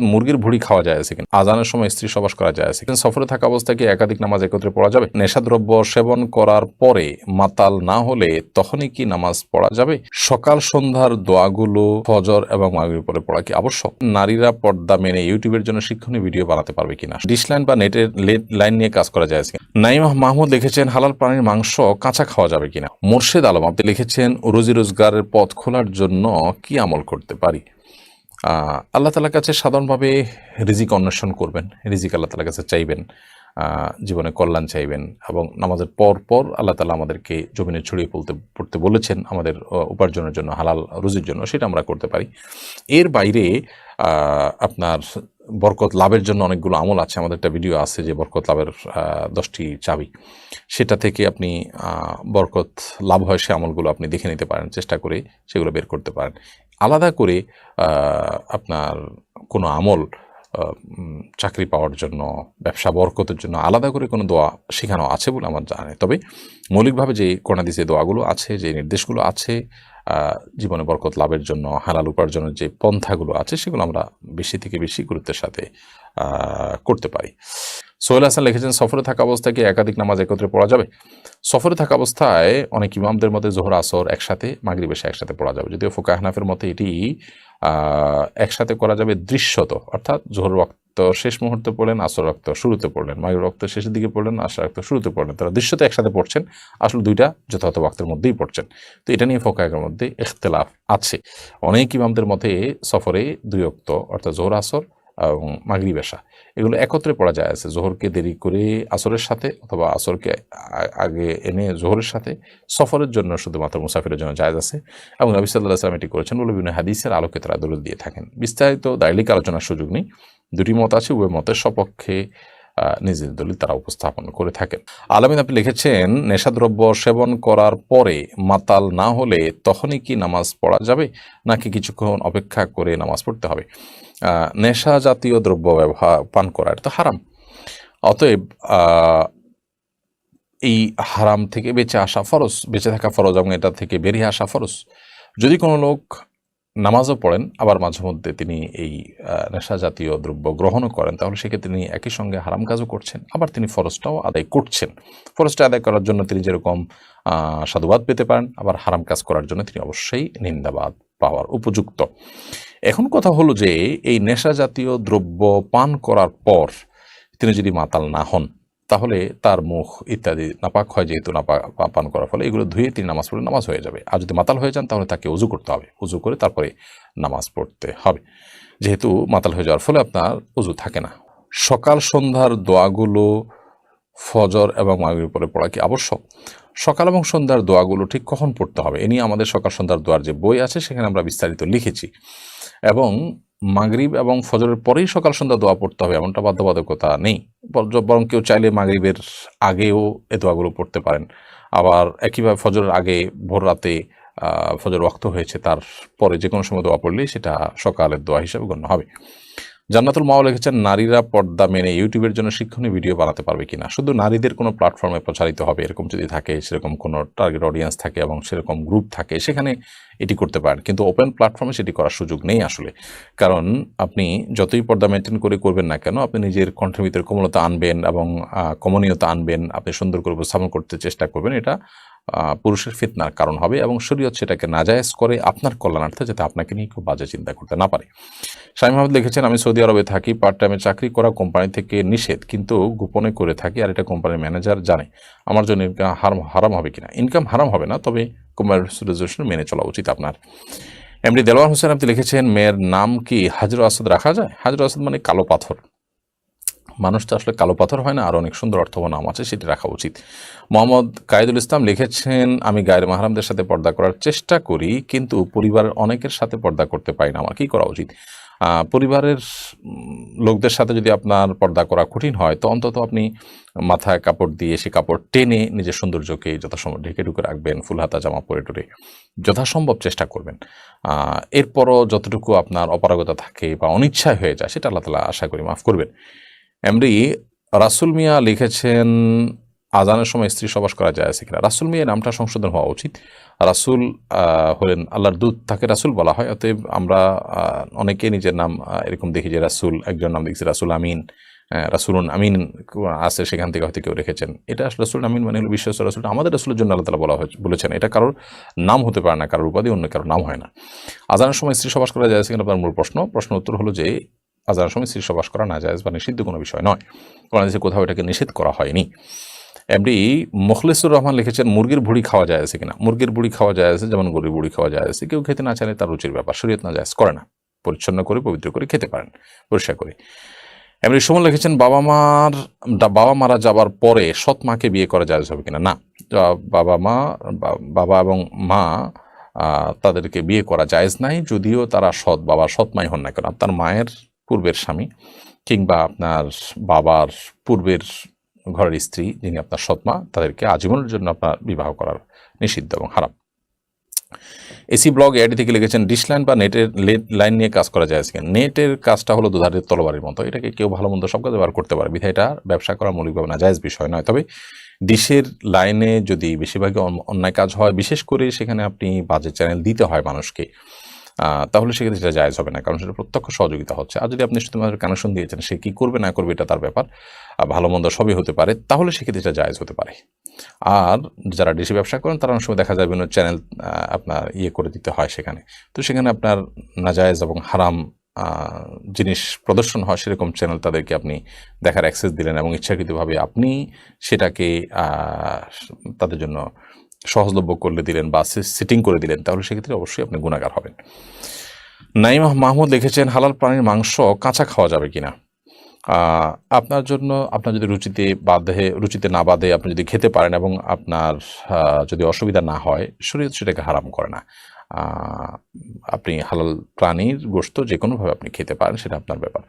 মুরগির ভুড়ি খাওয়া যায় আছে কিনা? আজানের সময় স্ত্রী সবাস করা যায় আছে কিনা? সফরে থাকা অবস্থায় কি একাধিক নামাজ একত্রে পড়া যাবে? নেশাদ্রব্য সেবন করার পরে মাতাল না হলে তখনই কি নামাজ পড়া যাবে? সকাল সন্ধ্যার দোয়াগুলো ফজর এবং মাগরিব পরে পড়া কি আবশ্যক? নারীরা পর্দা মেনে ইউটিউবের জন্য শিক্ষণীয় ভিডিও বানাতে পারবে কিনা? ডিসলাইন বা নেটের লাইন নিয়ে কাজ করা যায় কিনা? নাইমা মাহমুদ লিখেছেন, হালাল প্রাণীর মাংস কাঁচা খাওয়া যাবে কিনা? মোর্শেদ আলম আপনি লিখেছেন, রোজি রোজগারের পথ খোলার জন্য কি আমল করতে পারি? আল্লাহ তালার কাছে সাধারণভাবে রিজিক অন্বেষণ করবেন, রিজিক আল্লাহ তালার কাছে চাইবেন জীবনে কল্যাণ চাইবেন এবং নামাজের পর পর আল্লাহ তালা আমাদেরকে জমিনে ছড়িয়ে পড়তে পড়তে বলেছেন আমাদের উপার্জনের জন্য, হালাল রুজির জন্য, সেটা আমরা করতে পারি। এর বাইরে আপনার বরকত লাভের জন্য অনেকগুলো আমল আছে। আমাদের একটা ভিডিও আছে যে বরকত লাভের দশটি চাবি। সেটা থেকে আপনি বরকত লাভ হয় সে আমলগুলো আপনি দেখে নিতে পারেন, চেষ্টা করে সেগুলো বের করতে পারেন। আলাদা করে আপনার কোনো আমল চাকরি পাওয়ার জন্য, ব্যবসা বরকতের জন্য আলাদা করে কোনো দোয়া শেখানো আছে বলে আমার জানা নেই। তবে মৌলিকভাবে যে কোরআনাদিসে দোয়াগুলো আছে, যে নির্দেশগুলো আছে জীবনে বরকত লাভের জন্য, হালাল উপার্জনের যে পন্থাগুলো আছে, সেগুলো আমরা বেশি থেকে বেশি গুরুত্বের সাথে করতে পারি। সোহেল হাসান লিখেছেন, সফরে থাকা অবস্থায় কি একাধিক নামাজ একত্রে পড়া যাবে? সফরে থাকা অবস্থায় অনেক ইমামদের মধ্যে জোহর, আসর একসাথে, মাগরিব এসে একসাথে পড়া যাবে। যদিও ফোকা হানাফের মতে এটি একসাথে করা যাবে দৃশ্যত। অর্থাৎ জোহর রক্ত শেষ মুহূর্তে পড়লেন, আসর রক্ত শুরুতে পড়লেন, মাগরিব রক্ত শেষের দিকে পড়লেন, আসর রক্ত শুরুতে পড়লেন। তারা দৃশ্যতে একসাথে পড়ছেন, আসলে দুইটা যথাযথ ওয়াক্তের মধ্যেই পড়ছেন। তো এটা নিয়ে ফোকাহের মধ্যে ইখতলাফ আছে। অনেক ইমামদের মতে সফরে দুই অক্ত অর্থাৎ জোহর, আসর এবং মাগরিব এসা এগুলো একত্রে পড়া যায় আছে, জোহরকে দেরি করে আসরের সাথে অথবা আসরকে আগে এনে জোহরের সাথে সফরের জন্য শুধুমাত্র মুসাফিরের জন্য জায়জ আছে। এবং নবী সাল্লাহ সাল্লাম এটি করেছেন। বলে বিভিন্ন হাদিসের আলোকে তারা দলিল দিয়ে থাকেন। বিস্তারিত দায়লিক আলোচনার সুযোগ নেই। দুটি মত আছে, উভয় মতের সপক্ষে নিজের দলিল তারা উপস্থাপন করে থাকেন। আলামিন আপনি লিখেছেন, নেশাদ্রব্য সেবন করার পরে মাতাল না হলে তখনই কি নামাজ পড়া যাবে? নাকি কিছুক্ষণ অপেক্ষা করে নামাজ পড়তে হবে? নেশা জাতীয় দ্রব্য ব্যবহার, পান করা, এটা তো হারাম। অতএব এই হারাম থেকে বেঁচে আসা ফরজ, বেঁচে থাকা ফরজ এবং এটা থেকে বেরিয়ে আসা ফরজ। যদি কোনো লোক নামাজও পড়েন, আবার মাঝে মধ্যে তিনি এই নেশা জাতীয় দ্রব্য গ্রহণও করেন। তাহলে সেক্ষেত্রে তিনি একই সঙ্গে হারাম কাজও করছেন, আবার তিনি ফরজটাও আদায় করছেন। ফরজটা আদায় করার জন্য তিনি যেরকম সাধুবাদ পেতে পারেন, আবার হারাম কাজ করার জন্য তিনি অবশ্যই নিন্দাবাদ পাওয়ার উপযুক্ত। এখন কথা হলো যে, এই নেশা জাতীয় দ্রব্য পান করার পর তিনি যদি মাতাল না হন তাহলে তার মুখ ইত্যাদি নাপাক হয়, যেহেতু নাপাক পান করার ফলে এগুলো ধুয়ে তিনি নামাজ পড়লে নামাজ হয়ে যাবে। আর যদি মাতাল হয়ে যান, তাহলে তাকে উজু করতে হবে। উজু করে তারপরে নামাজ পড়তে হবে। যেহেতু মাতাল হয়ে যাওয়ার ফলে আপনার উজু থাকে না। সকাল সন্ধ্যার দোয়াগুলো ফজর এবং মাগরিব পরে পড়া কি আবশ্যক? সকাল এবং সন্ধ্যার দোয়াগুলো ঠিক কখন পড়তে হবে? এ নিয়ে আমাদের সকাল সন্ধ্যার দোয়ার যে বই আছে, সেখানে আমরা বিস্তারিত লিখেছি। এবং মাগরিব এবং ফজরের পরেই সকাল সন্ধ্যা দোয়া পড়তে হবে, এমনটা বাধ্যবাধকতা নেই। বর- কেউ চাইলে মাগরিবের আগেও এ দোয়াগুলো পড়তে পারেন। আবার একইভাবে ফজরের আগে ভোর রাতে ফজর রক্ত হয়েছে, তার পরে যে কোনো সময় দোয়া পড়লেই সেটা সকালের দোয়া হিসাবে গণ্য হবে। জান্নাতুল মাও লিখেছেন, নারীরা পর্দা মেনে ইউটিউবের জন্য শিক্ষণীয় ভিডিও বানাতে পারবে কিনা? শুধু নারীদের কোনো প্ল্যাটফর্মে প্রচারিত হবে, এরকম যদি থাকে, সেরকম কোনো টার্গেট অডিয়েন্স থাকে এবং সেরকম গ্রুপ থাকে, সেখানে এটি করতে পারেন। কিন্তু ওপেন প্ল্যাটফর্মে সেটি করার সুযোগ নেই আসলে। কারণ আপনি যতই পর্দা মেনটেন করে করবেন না কেন, আপনি নিজের কণ্ঠের ভিতরে কোমলতা আনবেন এবং কমনীয়তা আনবেন, আপনি সুন্দর করে উপস্থাপন করতে চেষ্টা করবেন, এটা পুরুষের ফিতনার কারণ হবে এবং শরীয়ত সেটাকে নাজায়েজ করে আপনার কল্যাণার্থে যাতে আপনাকে নিয়ে কেউ বাজে চিন্তা করতে না পারে। শামীম আহমদ লিখেছেন, আমি সৌদি আরবে থাকি পার্ট টাইমে চাকরি করা কোম্পানি থেকে নিষেধ, কিন্তু গোপনে করে থাকি আর এটা কোম্পানির ম্যানেজার জানে। আমার জন্য ইনকাম হারাম হারাম হবে কিনা? ইনকাম হারাম হবে না, তবে কোম্পানির রেজলিউশন মেনে চলা উচিত আপনার। এমডি দেলোয়ার হোসেন আপনি লিখেছেন, মেয়ের নাম কি হাজর আসাদ রাখা যায়? হাজর আসাদ মানে কালো পাথর। মানুষ তো আসলে কালো পাথর হয় না, আর অনেক সুন্দর অর্থব নাম আছে, সেটি রাখা উচিত। মোহাম্মদ কায়েদুল ইসলাম লিখেছেন, আমি গায়ের মাহারামদের সাথে পর্দা করার চেষ্টা করি, কিন্তু পরিবারের অনেকের সাথে পর্দা করতে পারি না, আমার কি করা উচিত? পরিবারের লোকদের সাথে যদি আপনার পর্দা করা কঠিন হয়, তো অন্তত আপনি মাথায় কাপড় দিয়ে সে কাপড় টেনে নিজের সৌন্দর্যকে যথাসম্ভব ঢেকে ঢুকে রাখবেন, ফুল হাতা, জামা পরে টরে। যথাসম্ভব চেষ্টা করবেন। এরপরও যতটুকু আপনার অপারগতা থাকে বা অনিচ্ছায় হয়ে যায়, সেটা আল্লাহ তালা আশা করি মাফ করবেন। এমডি রাসুল মিয়া লিখেছেন, আজানের সময় স্ত্রী সবাস করা যায় আছে কিনা? রাসুল মিয়া নামটা সংশোধন হওয়া উচিত। রাসূল হলেন আল্লাহর দূত, তাকে রাসূল বলা হয়। অতএব আমরা অনেকে নিজের নাম এরকম দেখি যে রাসূল, একজন নাম দেখছি রাসূল আমিন রাসূলুন আমিন আছে সেখান থেকে হয়তো কেউ রেখেছেন। এটা আসলে রাসূল আমিন মানে হলো বিশ্বাস রাসুল। আমাদের রাসুলের জন্য আল্লাহ তালা বলা বলেছেন। এটা কারোর নাম হতে পারে না, কারোর উপাধি, অন্য কারোর নাম হয় না। আজানের সময় স্ত্রী সবাস করা যায় সেখানে আপনার মূল প্রশ্ন। প্রশ্ন উত্তর হলো যে আজানের সময় স্ত্রী সবাস করা না যায় বা নিষিদ্ধ কোনো বিষয় নয়। হাদিসে কোথাও এটাকে নিষেধ করা হয়নি। এমনি মুখলেসুর রহমান লিখেছেন, মুরগির ভুড়ি খাওয়া যায় আছে কিনা? মুরগির ভুড়ি খাওয়া যায় আছে, যেমন গরুর ভুড়ি খাওয়া যায় আছে। কেউ খেতে না চাইলে তার রুচির ব্যাপার। শরীয়ত না যায় করে না। পরিচ্ছন্ন করে, পবিত্র করে খেতে পারেন। পরিষ্কার করে। এমনি সুমন লিখেছেন, বাবা মার বাবা মারা যাবার পরে সৎ মাকে বিয়ে করা যায় হবে কিনা? না। বাবা মা বাবা এবং মা তাদেরকে বিয়ে করা জায়েজ নাই, যদিও তারা সৎ, বাবা সৎ মাই হন না কেন। আপনার মায়ের পূর্বের স্বামী কিংবা আপনার বাবার পূর্বের ঘরের স্ত্রী যিনি আপনার সৎমা, তাদেরকে আজীবনের জন্য আপনার বিবাহ করার নিষিদ্ধ এবং হারাম। এসি ব্লগ এডি থেকে লিখেছেন? ডিশ লাইন বা নেটের লাইন নিয়ে কাজ করা যায় কিনা নেটের কাজটা হলো দুধারের তলবারের মতো। এটাকে কেউ ভালো মন্দ সব কাজে ব্যবহার করতে পারে। বিধায় এটা ব্যবসা করা মৌলিকভাবে না জায়েজ বিষয় নয়। তবে ডিশের লাইনে যদি বেশিরভাগই অন্যায় কাজ হয়, বিশেষ করে সেখানে আপনি বাজে চ্যানেল দিতে হয় মানুষকে। তাহলে সেক্ষেত্রে সেটা জায়জ হবে না, কারণ সেটা প্রত্যক্ষ সহযোগিতা হচ্ছে। আর যদি আপনি শুধুমাত্র কানেকশন দিয়েছেন, সে কী করবে, না করবে, এটা তার ব্যাপার। ভালো মন্দ সবই হতে পারে, তাহলে সেক্ষেত্রে সেটা জায়জ হতে পারে। আর যারা ডিসি ব্যবসা করেন, তারা অনেক সময় দেখা যায় বিভিন্ন চ্যানেল আপনার ইয়ে করে দিতে হয় সেখানে। তো সেখানে আপনার নাজায়েজ এবং হারাম জিনিস প্রদর্শন হয়, সেরকম চ্যানেল তাদেরকে আপনি দেখার অ্যাক্সেস দিলেন এবং ইচ্ছাকৃতভাবে আপনি সেটাকে তাদের জন্য সহজলভ্য করলে দিলেন বা সেটিং করে দিলেন, তাহলে সেক্ষেত্রে অবশ্যই আপনি গুণাগার হবেন। নাইম মাহমুদ লিখেছেন, হালাল প্রাণীর মাংস কাঁচা খাওয়া যাবে কিনা? আপনার জন্য, আপনার যদি রুচিতে বাধে রুচিতে না বাধে আপনি যদি খেতে পারেন এবং আপনার যদি অসুবিধা না হয় শরীর সেটাকে হারাম করে না। আপনি হালাল প্রাণীর গোশত যে কোনোভাবে আপনি খেতে পারেন, সেটা আপনার ব্যাপার।